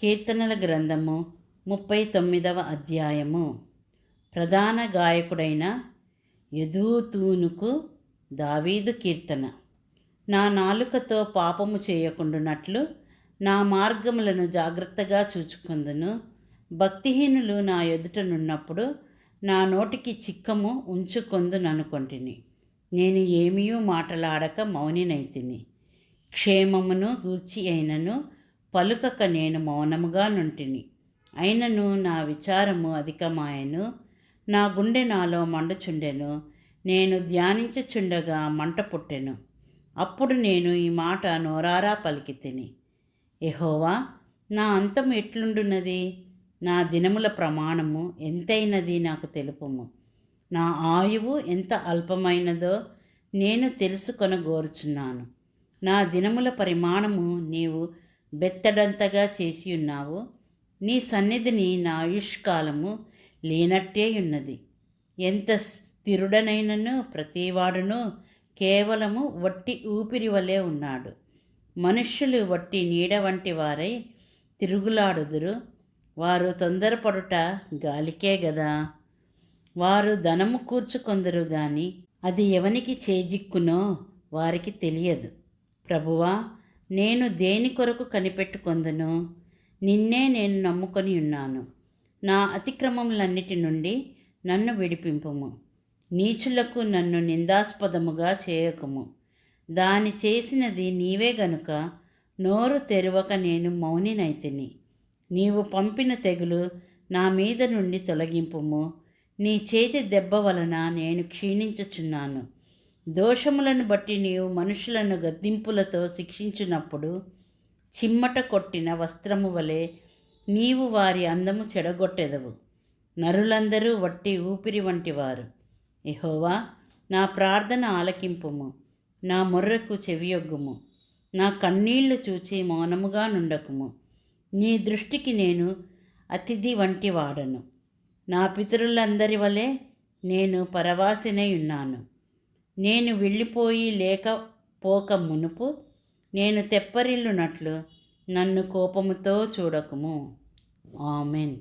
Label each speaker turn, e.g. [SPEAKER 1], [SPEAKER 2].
[SPEAKER 1] కీర్తనల గ్రంథము ముప్పై తొమ్మిదవ అధ్యాయము. ప్రధాన గాయకుడైన యదూతూనుకు దావీదు కీర్తన. నా నాలుకతో పాపము చేయకుండునట్లు నా మార్గములను జాగ్రత్తగా చూచుకుందును. భక్తిహీనులు నా ఎదుటనున్నప్పుడు నా నోటికి చిక్కము ఉంచుకొందుననుకొంటిని. నేను ఏమీయూ మాటలాడక మౌనినైతిని. క్షేమమును గూర్చి అయినను పలుకక నేను మౌనముగా నుంటిని. అయినను నా విచారము అధికమాయను. నా గుండె నాలో మండుచుండెను. నేను ధ్యానించుచుండగా మంట పుట్టెను. అప్పుడు నేను ఈ మాట నోరారా పలికి తిని ఎహోవా నా అంతం ఎట్లుండున్నది? నా దినముల ప్రమాణము ఎంతైనది నాకు తెలుపుము. నా ఆయువు ఎంత అల్పమైనదో నేను తెలుసుకొనగోరుచున్నాను. నా దినముల పరిమాణము నీవు బెత్తడంతగా చేసి ఉన్నావు. నీ సన్నిధిని నా ఆయుష్కాలము లేనట్టే ఉన్నది. ఎంత స్థిరుడనైనను ప్రతివాడును కేవలము వట్టి ఊపిరి వలె ఉన్నాడు. మనుష్యులు వట్టి నీడ వంటి వారై తిరుగులాడుదురు. వారు తొందరపడుట గాలికే గదా. వారు ధనము కూర్చుకొందరు గాని అది ఎవనికి చేజిక్కునో వారికి తెలియదు. ప్రభువా నేను దేని కొరకు కనిపెట్టుకొందును? నిన్నే నేను నమ్ముకొని ఉన్నాను. నా అతిక్రమములన్నిటి నుండి నన్ను విడిపింపుము. నీచులకు నన్ను నిందాస్పదముగా చేయకము. దాని చేసినది నీవే గనుక నోరు తెరవక నేను మౌనినైతిని. నీవు పంపిన తెగులు నా మీద నుండి తొలగింపుము. నీ చేతి దెబ్బ వలన నేను క్షీణించుచున్నాను. దోషములను బట్టి నీవు మనుషులను గద్దింపులతో శిక్షించినప్పుడు చిమ్మట కొట్టిన వస్త్రము వలె నీవు వారి అందము చెడగొట్టెదవు. నరులందరూ వట్టి ఊపిరి వంటివారు. ఎహోవా నా ప్రార్థన ఆలకింపుము. నా మొర్రకు చెవియొగ్గుము. నా కన్నీళ్ళు చూచి మౌనముగా నుండకుము. నీ దృష్టికి నేను అతిథి వంటి వాడను నా పితరులందరి వలె నేను పరవాసినై ఉన్నాను. నేను వెళ్ళిపోయి లేకపోక మునుపు నేను తెప్పరిల్లునట్లు నన్ను కోపముతో చూడకుము. ఆమెన్.